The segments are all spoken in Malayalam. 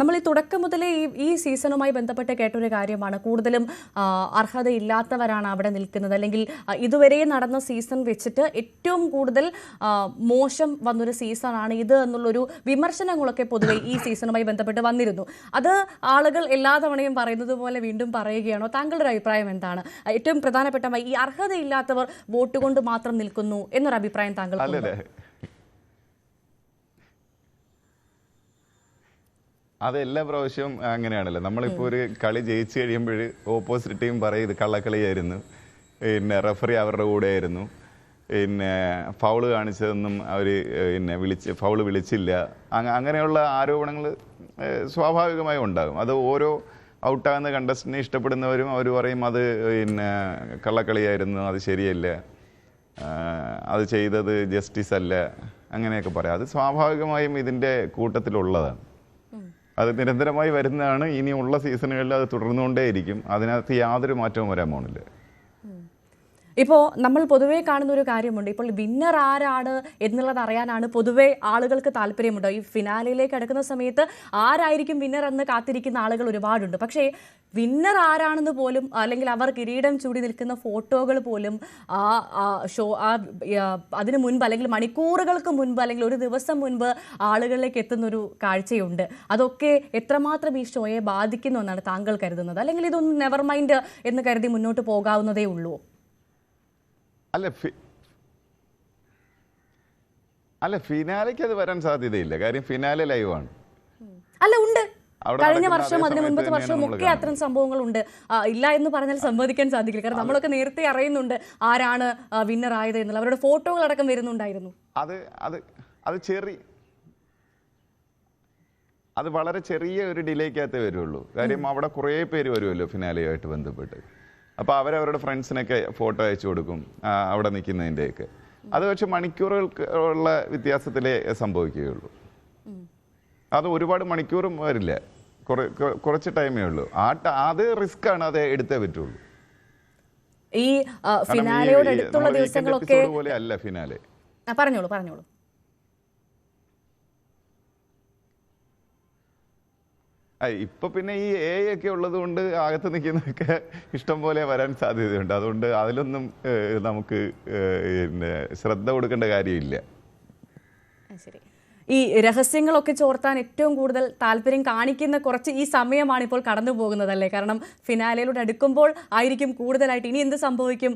നമ്മൾ ഈ തുടക്കം മുതലേ ഈ ഈ സീസണുമായി ബന്ധപ്പെട്ട് കേട്ടൊരു കാര്യമാണ്. കൂടുതലും അർഹതയില്ലാത്തവരാണ് അവിടെ നിൽക്കുന്നത്. അല്ലെങ്കിൽ ഇതുവരെ നടന്ന സീസൺ വെച്ചിട്ട് ഏറ്റവും കൂടുതൽ മോശം വന്നൊരു സീസണാണ് ഇത് എന്നുള്ളൊരു വിമർശനങ്ങളൊക്കെ പൊതുവെ ഈ സീസണുമായി ബന്ധപ്പെട്ട് വന്നിരുന്നു. അത് ആളുകൾ എല്ലാ തവണയും പറയുന്നത് പോലെ വീണ്ടും പറയുകയാണോ? താങ്കളുടെ അഭിപ്രായം എന്താണ്? ഏറ്റവും പ്രധാനപ്പെട്ട ഈ അർഹതയില്ലാത്തവർ വോട്ട് കൊണ്ട് മാത്രം നിൽക്കുന്നു എന്നൊരു അഭിപ്രായം താങ്കൾക്ക് അത് എല്ലാ പ്രാവശ്യവും അങ്ങനെയാണല്ലോ. നമ്മളിപ്പോ ഒരു കളി ജയിച്ചു കഴിയുമ്പോൾ ഓപ്പോസിറ്റ് ടീം പറയും ഇത് കള്ളക്കളിയായിരുന്നു. പിന്നെ റെഫറി അവരുടെ കൂടെ ആയിരുന്നു പിന്നെ ഫൗൾ കാണിച്ചതൊന്നും അവർ പിന്നെ വിളിച്ച് ഫൗൾ വിളിച്ചില്ല. അങ്ങ- അങ്ങനെയുള്ള ആരോപണങ്ങൾ സ്വാഭാവികമായി ഉണ്ടാകും. അത് ഓരോ ഔട്ടാകുന്ന കണ്ടസ്റ്റിനെ ഇഷ്ടപ്പെടുന്നവരും അവർ പറയും അത് പിന്നെ കള്ളക്കളിയായിരുന്നു അത് ശരിയല്ല. അത് ചെയ്തത് ജസ്റ്റിസ് അല്ല. അങ്ങനെയൊക്കെ പറയാം. അത് സ്വാഭാവികമായും ഇതിന്റെ കൂട്ടത്തിലുള്ളതാണ്. അത് നിരന്തരമായി വരുന്നതാണ്. ഇനിയുള്ള സീസണുകളിൽ അത് തുടർന്നുകൊണ്ടേയിരിക്കും. അതിനകത്ത് യാതൊരു മാറ്റവും വരാൻ പോണില്ല ഇപ്പോൾ നമ്മൾ പൊതുവേ കാണുന്ന ഒരു കാര്യമുണ്ട്. ഇപ്പോൾ വിന്നർ ആരാണ് എന്നുള്ളത് അറിയാനാണ് പൊതുവേ ആളുകൾക്ക് താല്പര്യമുണ്ട്. ഈ ഫിനാലയിലേക്ക് അടുക്കുന്ന സമയത്ത് ആരായിരിക്കും വിന്നർ എന്ന് കാത്തിരിക്കുന്ന ആളുകൾ ഒരുപാടുണ്ട്. പക്ഷേ വിന്നർ ആരാണെന്ന് പോലും അല്ലെങ്കിൽ അവർ കിരീടം ചൂടി നിൽക്കുന്ന ഫോട്ടോകൾ പോലും ആ ഷോ ആ അതിന് മുൻപ് അല്ലെങ്കിൽ മണിക്കൂറുകൾക്ക് മുൻപ് അല്ലെങ്കിൽ ഒരു ദിവസം മുൻപ് ആളുകളിലേക്ക് എത്തുന്നൊരു കാഴ്ചയുണ്ട്. അതൊക്കെ എത്രമാത്രം ഈ ഷോയെ ബാധിക്കുന്നു എന്നാണ് താങ്കൾ കരുതുന്നത്? അല്ലെങ്കിൽ ഇതൊന്നും നെവർ മൈൻഡ് എന്ന് കരുതി മുന്നോട്ട് പോകാവുന്നതേ ഉള്ളൂ. അല്ല അല്ല ഫിനാലയ്ക്ക് അത് വരാൻ സാധ്യതയില്ല. കാര്യം ഫിനാലെ ലൈവാണ്. അല്ല ഉണ്ട്. കഴിഞ്ഞ വർഷം അതേ അതിന് മുൻപത്തെ വർഷവും ഒക്കെ അത്തരം സംഭവങ്ങളുണ്ട്. ഇല്ല എന്ന് പറഞ്ഞാൽ സമ്മതിക്കാൻ സാധിക്കില്ല. കാരണം നമ്മളൊക്കെ നേരത്തെ അറിയുന്നുണ്ട് ആരാണ് വിന്നർ ആയത് എന്നുള്ള. അവരുടെ ഫോട്ടോകൾ അടക്കം വരുന്നുണ്ടായിരുന്നു. അത് അത് അത് ചെറിയ അത് വളരെ ചെറിയ ഒരു ഡിലേക്കകത്തേ വരുള്ളൂ. കാര്യം അവിടെ കുറേ പേര് വരുമല്ലോ ഫിനാലയുമായിട്ട് ബന്ധപ്പെട്ട്. അപ്പോൾ അവരവരുടെ ഫ്രണ്ട്സിനൊക്കെ ഫോട്ടോ അയച്ചു കൊടുക്കും അവിടെ നിൽക്കുന്നതിന്റെയൊക്കെ. അത് പക്ഷെ മണിക്കൂറുകൾക്ക് ഉള്ള വ്യത്യാസത്തിലേ സംഭവിക്കുകയുള്ളൂ. അത് ഒരുപാട് മണിക്കൂറും വരില്ല. കുറ- കുറ- കുറച്ച് ടൈമേ ഉള്ളൂ. ആ അത് റിസ്ക് ആണ് അത് എടുത്തേ പറ്റുള്ളൂ. ഈ ഫിനാലയോട് അടുത്തുള്ള ദിവസങ്ങളൊക്കെ പോലെ അല്ല ഫിനാലെ. പറഞ്ഞോളൂ പറഞ്ഞോളൂ. ഇപ്പൊ പിന്നെ ഈ എ ഒക്കെ ഉള്ളത് കൊണ്ട് അകത്ത് നിൽക്കുന്നതൊക്കെ ഇഷ്ടം പോലെ വരാൻ സാധ്യതയുണ്ട്. അതുകൊണ്ട് അതിലൊന്നും നമുക്ക് ശ്രദ്ധ കൊടുക്കേണ്ട കാര്യമില്ല. ശരി. ഈ രഹസ്യങ്ങളൊക്കെ ചോർത്താൻ ഏറ്റവും കൂടുതൽ താല്പര്യം കാണിക്കുന്ന കുറച്ച് ഈ സമയമാണ് ഇപ്പോൾ കടന്നു പോകുന്നതല്ലേ കാരണം ഫിനാലയിലൂടെ അടുക്കുമ്പോൾ ആയിരിക്കും കൂടുതലായിട്ട് ഇനി എന്ത് സംഭവിക്കും?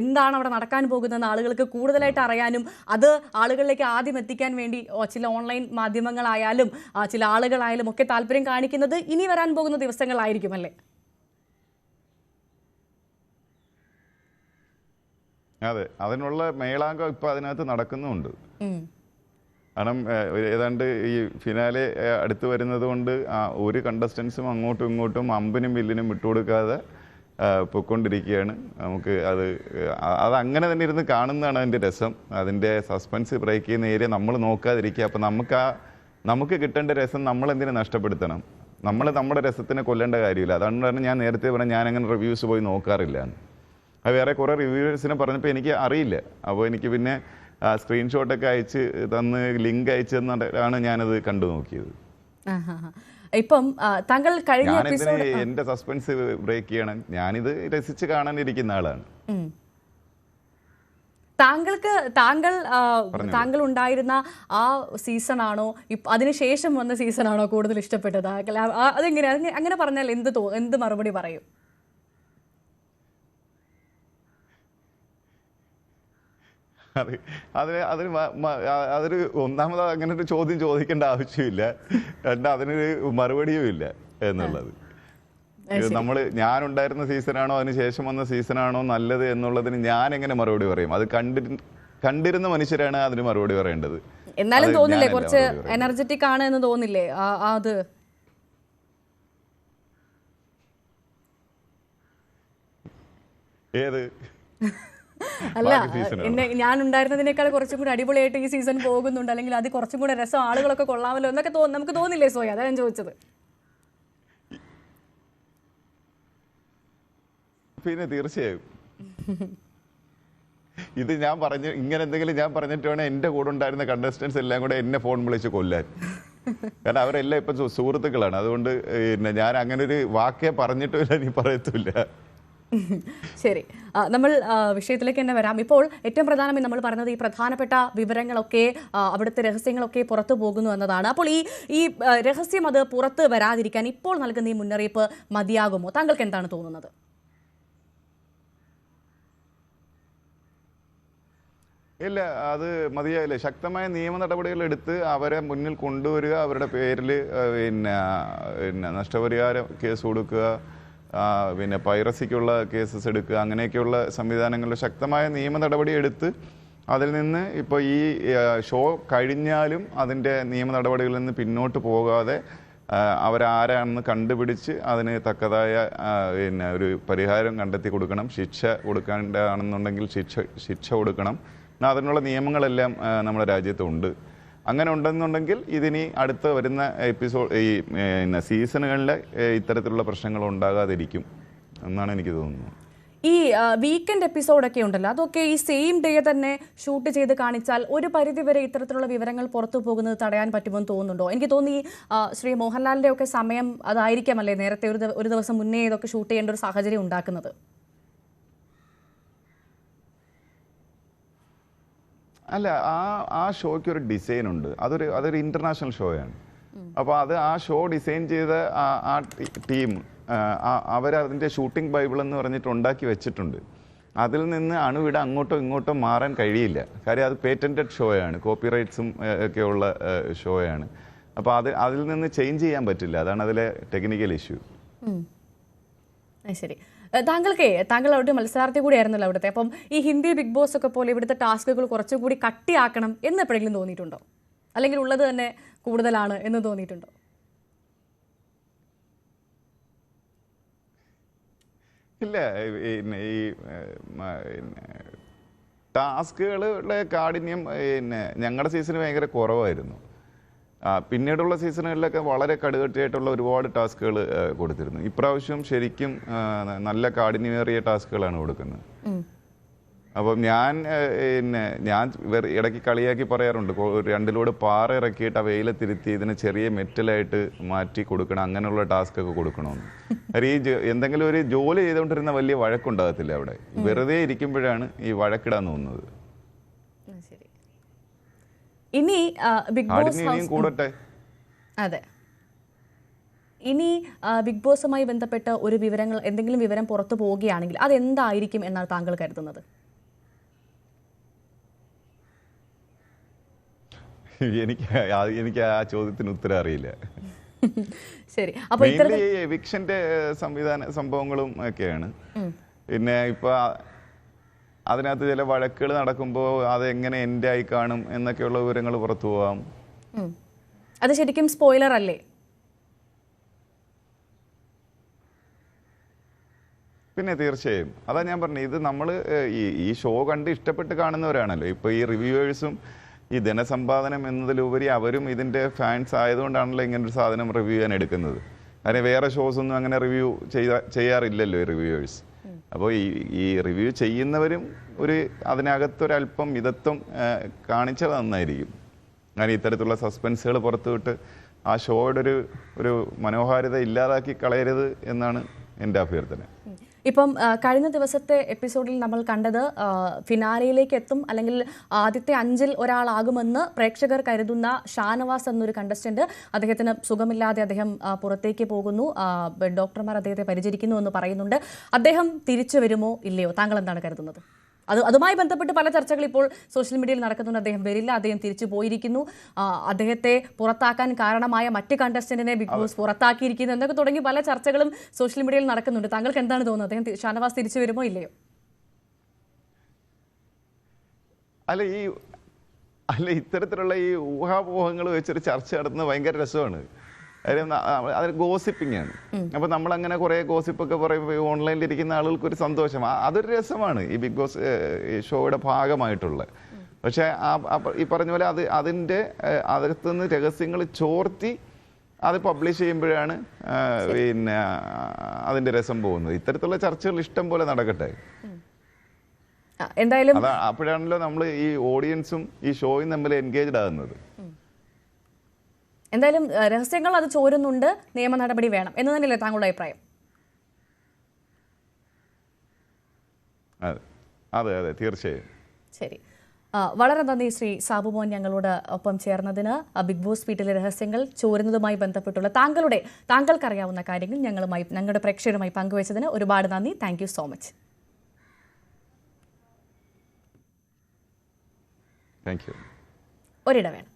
എന്താണ് അവിടെ നടക്കാൻ പോകുന്നതെന്ന് ആളുകൾക്ക് കൂടുതലായിട്ട് അറിയാനും അത് ആളുകളിലേക്ക് ആദ്യം എത്തിക്കാൻ വേണ്ടി ചില ഓൺലൈൻ മാധ്യമങ്ങളായാലും ചില ആളുകളായാലും ഒക്കെ താല്പര്യം കാണിക്കുന്നത് ഇനി വരാൻ പോകുന്ന ദിവസങ്ങളായിരിക്കും അല്ലേ? അതെ അതിനുള്ള മേളാങ്കം ഇപ്പൊ അതിനകത്ത് നടക്കുന്നുമുണ്ട് ഉം. കാരണം ഏതാണ്ട് ഈ ഫിനാലെ അടുത്ത് വരുന്നത് കൊണ്ട് ഒരു കണ്ടസ്റ്റൻസും അങ്ങോട്ടും ഇങ്ങോട്ടും അമ്പിനും വില്ലിനും വിട്ടുകൊടുക്കാതെ പൊയ്ക്കൊണ്ടിരിക്കുകയാണ്. നമുക്ക് അത് അത് അങ്ങനെ തന്നെ ഇരുന്ന് കാണുന്നതാണ് അതിന്റെ രസം. അതിന്റെ സസ്പെൻസ് ബ്രേക്ക് ചെയ്യുന്ന ഏരിയ നമ്മൾ നോക്കാതിരിക്കുക. അപ്പം നമുക്ക് ആ നമുക്ക് കിട്ടേണ്ട രസം നമ്മൾ എന്തിനു നഷ്ടപ്പെടുത്തണം? നമ്മൾ നമ്മുടെ രസത്തിനെ കൊല്ലേണ്ട കാര്യമില്ല. അതുകൊണ്ടാണ് ഞാൻ നേരത്തെ പറഞ്ഞ ഞാൻ അങ്ങനെ റിവ്യൂസ് പോയി നോക്കാറില്ല. അത് വേറെ കുറേ റിവ്യൂവേഴ്സിനെ പറഞ്ഞപ്പോൾ എനിക്ക് അറിയില്ല. അപ്പോൾ എനിക്ക് പിന്നെ സ്ക്രീൻഷോട്ടൊക്കെ അയച്ച് തന്ന് ലിങ്ക് അയച്ചു തന്നാണ് ഞാനത് കണ്ടു നോക്കിയത്. ഇപ്പം താങ്കൾ കഴിഞ്ഞ എന്റെ എപ്പിസോഡ് എന്റെ സസ്പെൻസ് ബ്രേക്ക് ചെയ്യണം. ഞാനിത് രസിച്ച് കാണാനിരിക്കുന്ന ആളാണ്. താങ്കൾക്ക് താങ്കൾ താങ്കൾ ഉണ്ടായിരുന്ന ആ സീസൺ ആണോ അതിനുശേഷം വന്ന സീസൺ ആണോ കൂടുതൽ ഇഷ്ടപ്പെട്ടത്? അതെങ്ങനെ അങ്ങനെ- അങ്ങനെ പറഞ്ഞാൽ എന്ത് തോ എന്ത് മറുപടി പറയും? അത് അതിന് അതിന് അതൊരു ഒന്നാമത് അങ്ങനെ ഒരു ചോദ്യം ചോദിക്കേണ്ട ആവശ്യമില്ല. രണ്ട് അതിനൊരു മറുപടിയും ഇല്ല എന്നുള്ളത്. നമ്മൾ ഞാൻ ഉണ്ടായിരുന്ന സീസണാണോ അതിന് ശേഷം വന്ന സീസണാണോ നല്ലത് എന്നുള്ളതിന് ഞാൻ എങ്ങനെ മറുപടി പറയും? അത് കണ്ടി കണ്ടിരുന്ന മനുഷ്യരാണ് അതിന് മറുപടി പറയേണ്ടത്. എന്നാലും തോന്നില്ലേ കുറച്ച് എനർജറ്റിക് ആണ് എന്ന് തോന്നില്ലേ? അത്. ഏത്? അല്ല ഞാൻ ഉണ്ടായിരുന്നതിനേക്കാൾ കുറച്ചും കൂടി അടിപൊളിയായിട്ട് ഈ സീസൺ പോകുന്നുണ്ട്. അല്ലെങ്കിൽ അത് കുറച്ചും കൂടെ രസം ആളുകളൊക്കെ കൊള്ളാമല്ലോ എന്നൊക്കെ നമുക്ക് തോന്നില്ലേ സോയ? അതാ ഞാൻ ചോദിച്ചത്. പിന്നെ തീർച്ചയായും. ഇത് ഞാൻ പറഞ്ഞു ഇങ്ങനെ എന്തെങ്കിലും ഞാൻ പറഞ്ഞിട്ട് വേണം എന്റെ കൂടെ ഉണ്ടായിരുന്ന കണ്ടസ്റ്റൻസ് എല്ലാം കൂടെ എന്നെ ഫോൺ വിളിച്ച് കൊല്ലാൻ. കാരണം അവരെല്ലാം ഇപ്പൊ സുഹൃത്തുക്കളാണ്. അതുകൊണ്ട് പിന്നെ ഞാൻ അങ്ങനെ ഒരു വാക്കേ പറഞ്ഞിട്ടില്ല നീ പറയത്തില്ല ശരി. നമ്മൾ വിഷയത്തിലേക്ക് തന്നെ വരാം. ഇപ്പോൾ ഏറ്റവും പ്രധാനമായി നമ്മൾ പറഞ്ഞത് ഈ പ്രധാനപ്പെട്ട വിവരങ്ങളൊക്കെ അവിടുത്തെ രഹസ്യങ്ങളൊക്കെ പുറത്തു പോകുന്നു എന്നതാണ്. അപ്പോൾ ഈ ഈ രഹസ്യം അത് പുറത്ത് വരാതിരിക്കാൻ ഇപ്പോൾ നൽകുന്ന ഈ മുന്നറിയിപ്പ് മതിയാകുമോ? താങ്കൾക്ക് എന്താണ് തോന്നുന്നത്? ഇല്ല അത് മതിയായില്ല. ശക്തമായ നിയമ നടപടികൾ എടുത്ത് അവരെ മുന്നിൽ കൊണ്ടുവരിക അവരുടെ പേരിൽ പിന്നെ പിന്നെ നഷ്ടപരിഹാരം കേസ് കൊടുക്കുക പിന്നെ പൈറസിക്കുള്ള കേസസ് എടുക്കുക അങ്ങനെയൊക്കെയുള്ള സംവിധാനങ്ങളിൽ ശക്തമായ നിയമ നടപടി എടുത്ത് അതിൽ നിന്ന് ഇപ്പോൾ ഈ ഷോ കഴിഞ്ഞാലും അതിന്റെ നിയമ നടപടികളിൽ നിന്ന് പിന്നോട്ട് പോകാതെ അവരാരാണെന്ന് കണ്ടുപിടിച്ച് അതിന് തക്കതായ പിന്നെ ഒരു പരിഹാരം കണ്ടെത്തി കൊടുക്കണം ശിക്ഷ കൊടുക്കേണ്ടതാണെന്നുണ്ടെങ്കിൽ ശിക്ഷ ശിക്ഷ കൊടുക്കണം. അതിനുള്ള നിയമങ്ങളെല്ലാം നമ്മുടെ രാജ്യത്തുണ്ട്. അങ്ങനെ ഉണ്ടെന്നുണ്ടെങ്കിൽ ഇതിനി അടുത്ത വരുന്ന എപ്പിസോഡ് ഈ സീസണുകളിൽ ഇത്തരത്തിലുള്ള പ്രശ്നങ്ങൾ ഉണ്ടാകാതിരിക്കും എന്നാണ് എനിക്ക് തോന്നുന്നത്. ഈ വീക്കെൻഡ് എപ്പിസോഡൊക്കെ ഉണ്ടല്ലോ. അതൊക്കെ ഈ സെയിം ഡേ തന്നെ ഷൂട്ട് ചെയ്ത് കാണിച്ചാൽ ഒരു പരിധിവരെ ഇത്തരത്തിലുള്ള വിവരങ്ങൾ പുറത്തു പോകുന്നത് തടയാൻ പറ്റുമെന്ന് തോന്നുന്നുണ്ടോ? എനിക്ക് തോന്നി ശ്രീ മോഹൻലാലിന്റെ ഒക്കെ സമയം അതായിരിക്കാമല്ലേ നേരത്തെ ഒരു ഒരു ദിവസം മുന്നേ ഇതൊക്കെ ഷൂട്ട് ചെയ്യേണ്ട ഒരു സാഹചര്യം ഉണ്ടാക്കുന്നത്? അല്ല ആ ആ ഷോയ്ക്ക് ഒരു ഡിസൈൻ ഉണ്ട് അതൊരു അതൊരു ഇന്റർനാഷണൽ ഷോയാണ്. അപ്പോൾ അത് ആ ഷോ ഡിസൈൻ ചെയ്ത ആ ടീം അവരതിന്റെ ഷൂട്ടിംഗ് ബൈബിൾ എന്ന് പറഞ്ഞിട്ട് ഉണ്ടാക്കി വെച്ചിട്ടുണ്ട്. അതിൽ നിന്ന് അണുവിട അങ്ങോട്ടോ ഇങ്ങോട്ടോ മാറാൻ കഴിയില്ല. കാര്യം അത് പേറ്റന്റഡ് ഷോയാണ്. കോപ്പിറൈറ്റ്സും ഒക്കെ ഉള്ള ഷോയാണ്. അപ്പോൾ അത് അതിൽ നിന്ന് ചേഞ്ച് ചെയ്യാൻ പറ്റില്ല. അതാണ് അതിലെ ടെക്നിക്കൽ ഇഷ്യൂ ശരി. താങ്കൾക്ക് താങ്കൾ അവിടെ മത്സരാർത്ഥി കൂടിയായിരുന്നല്ലോ അവിടുത്തെ. അപ്പം ഈ ഹിന്ദി ബിഗ് ബോസ് ഒക്കെ പോലെ ഇവിടുത്തെ ടാസ്കുകൾ കുറച്ചും കൂടി കട്ടിയാക്കണം എന്ന് എപ്പോഴെങ്കിലും തോന്നിയിട്ടുണ്ടോ? അല്ലെങ്കിൽ ഉള്ളത് തന്നെ കൂടുതലാണ് എന്ന് തോന്നിയിട്ടുണ്ടോ? ഇല്ല ഈ ടാസ്കുകളുടെ കാഠിന്യം പിന്നെ ഞങ്ങളുടെ സീസണിൽ ഭയങ്കര കുറവായിരുന്നു. പിന്നീടുള്ള സീസണുകളിലൊക്കെ വളരെ കടുകട്ടിയായിട്ടുള്ള ഒരുപാട് ടാസ്കുകൾ കൊടുത്തിരുന്നു. ഇപ്രാവശ്യം ശരിക്കും നല്ല കാഠിന്യമേറിയ ടാസ്കുകളാണ് കൊടുക്കുന്നത്. അപ്പം ഞാൻ പിന്നെ ഞാൻ ഇടയ്ക്ക് കളിയാക്കി പറയാറുണ്ട്. രണ്ടിലൂടെ പാറ ഇറക്കിയിട്ട് ആ വെയിലത്തിരുത്തി ഇതിനെ ചെറിയ മെറ്റലായിട്ട് മാറ്റി കൊടുക്കണം അങ്ങനെയുള്ള ടാസ്ക് ഒക്കെ കൊടുക്കണമെന്ന്. കാര്യം ഈ എന്തെങ്കിലും ഒരു ജോലി ചെയ്തുകൊണ്ടിരുന്ന വലിയ വഴക്കുണ്ടാകത്തില്ല അവിടെ. വെറുതെ ഇരിക്കുമ്പോഴാണ് ഈ വഴക്കിടാൻ തോന്നുന്നത്. ഇനി ബിഗ് ബോസ് ഹൗസ് കൂടട്ടെ. അതെ. ഇനി ബിഗ് ബോസുമായി ബന്ധപ്പെട്ട ഒരു വിവരങ്ങൾ എന്തെങ്കിലും വിവരം പുറത്തു പോവുകയാണെങ്കിൽ അതെന്തായിരിക്കും എന്നാണ് താങ്കൾ കരുതുന്നത്? എനിക്ക് എനിക്ക് ആ ചോദ്യത്തിന് ഉത്തരം അറിയില്ല. ശരി. അപ്പൊ ഇത്തരം മെയിൻലി എവിക്ഷന്റെ സംവിധാന സംഭവങ്ങളും ഒക്കെയാണ്. പിന്നെ ഇപ്പൊ അതിനകത്ത് ചില വഴക്കുകൾ നടക്കുമ്പോൾ അത് എങ്ങനെ എൻഡ് ആയി കാണും എന്നൊക്കെയുള്ള വിവരങ്ങൾ പുറത്തു പോവാം. അത് ശരിക്കും സ്പോയിലർ അല്ലേ? പിന്നെ തീർച്ചയായും. അതാ ഞാൻ പറഞ്ഞത് ഇത് നമ്മൾ ഈ ഈ ഷോ കണ്ട് ഇഷ്ടപ്പെട്ട് കാണുന്നവരാണല്ലോ. ഇപ്പൊ ഈ റിവ്യൂവേഴ്സും ഈ ധനസമ്പാദനം എന്നതിലുപരി അവരും ഇതിന്റെ ഫാൻസ് ആയതുകൊണ്ടാണല്ലോ ഇങ്ങനെ ഒരു സാധനം റിവ്യൂ ചെയ്യാൻ എടുക്കുന്നത്. അതിന് വേറെ ഷോസ് ഒന്നും അങ്ങനെ റിവ്യൂ ചെയ്യാ ചെയ്യാറില്ലല്ലോ ഈ റിവ്യൂവേഴ്സ് അപ്പോൾ ഈ ഈ റിവ്യൂ ചെയ്യുന്നവരും ഒരു അതിനകത്തൊരല്പം മിതത്വം കാണിച്ചത് നന്നായിരിക്കും കാരണം ഇത്തരത്തിലുള്ള സസ്പെൻസുകൾ പുറത്തുവിട്ട് ആ ഷോയുടെ ഒരു ഒരു മനോഹാരിത ഇല്ലാതാക്കി കളയരുത് എന്നാണ് എന്റെ അഭ്യർത്ഥന. ഇപ്പം കഴിഞ്ഞ ദിവസത്തെ എപ്പിസോഡിൽ നമ്മൾ കണ്ടത് ഫിനാലയിലേക്ക് എത്തും അല്ലെങ്കിൽ ആദ്യത്തെ അഞ്ചിൽ ഒരാളാകുമെന്ന് പ്രേക്ഷകർ കരുതുന്ന ഷാനവാസ് എന്നൊരു കണ്ടസ്റ്റന്റ് അദ്ദേഹത്തിന് സുഖമില്ലാതെ അദ്ദേഹം പുറത്തേക്ക് പോകുന്നു. ഡോക്ടർമാർ അദ്ദേഹത്തെ പരിചരിക്കുന്നു എന്ന് പറയുന്നുണ്ട്. അദ്ദേഹം തിരിച്ചു വരുമോ ഇല്ലയോ? താങ്കൾ എന്താണ് കരുതുന്നത്? അത് അതുമായി ബന്ധപ്പെട്ട് പല ചർച്ചകൾ ഇപ്പോൾ സോഷ്യൽ മീഡിയയിൽ നടക്കുന്നുണ്ട്. അദ്ദേഹം വരില്ല അദ്ദേഹം തിരിച്ചു പോയിരിക്കുന്നു. അദ്ദേഹത്തെ പുറത്താക്കാൻ കാരണമായ മറ്റ് കണ്ടസ്റ്റന്റിനെ ബിഗ് ബോസ് പുറത്താക്കിയിരിക്കുന്നു എന്നൊക്കെ തുടങ്ങി പല ചർച്ചകളും സോഷ്യൽ മീഡിയയിൽ നടക്കുന്നുണ്ട്. താങ്കൾക്ക് എന്താണ് തോന്നുന്നത്? അദ്ദേഹം ഷാനവാസ് തിരിച്ചു വരുമോ ഇല്ലയോ? അല്ല ഈ അല്ല ഇത്തരത്തിലുള്ള ഈ ഊഹാപോഹങ്ങൾ വെച്ചൊരു ചർച്ച നടത്തുന്നത് ഭയങ്കര രസമാണ്. കാര്യം അത് ഗോസിപ്പിംഗ് ആണ്. അപ്പൊ നമ്മൾ അങ്ങനെ കുറെ ഗോസിപ്പ് ഒക്കെ പറയുമ്പോൾ ഓൺലൈനിൽ ഇരിക്കുന്ന ആളുകൾക്ക് ഒരു സന്തോഷം അതൊരു രസമാണ് ഈ ബിഗ് ബോസ് ഈ ഷോയുടെ ഭാഗമായിട്ടുള്ള. പക്ഷെ ആ ഈ പറഞ്ഞ പോലെ അത് അതിന്റെ ഏഹ്, അകത്ത് നിന്ന് രഹസ്യങ്ങൾ ചോർത്തി അത് പബ്ലിഷ് ചെയ്യുമ്പോഴാണ് പിന്നെ അതിന്റെ രസം പോകുന്നത്. ഇത്തരത്തിലുള്ള ചർച്ചകൾ ഇഷ്ടം പോലെ നടക്കട്ടെ. എന്തായാലും അപ്പോഴാണല്ലോ നമ്മൾ ഈ ഓഡിയൻസും ഈ ഷോയും തമ്മിൽ എൻഗേജ്ഡ് ആകുന്നത്. എന്തായാലും രഹസ്യങ്ങൾ അത് ചോരുന്നുണ്ട്. നിയമ നടപടി വേണം. എന്ന് തന്നെയല്ലേ താങ്കളുടെ അഭിപ്രായം? അതെ അതെ തീർച്ചയായും. ശരി. വളരെ നന്ദി ശ്രീ സാബുമോൻ ഞങ്ങളോട് ഒപ്പം ചേർന്നതിന്. ബിഗ് ബോസ് വീട്ടിലെ രഹസ്യങ്ങൾ ചോരുന്നതുമായി ബന്ധപ്പെട്ടുള്ള താങ്കളുടെ താങ്കൾക്കറിയാവുന്ന കാര്യങ്ങൾ ഞങ്ങളുമായി ഞങ്ങളുടെ പ്രേക്ഷകരുമായി പങ്കുവച്ചതിന് ഒരുപാട് നന്ദി. Thank you so much thank you ഒരിടവേള.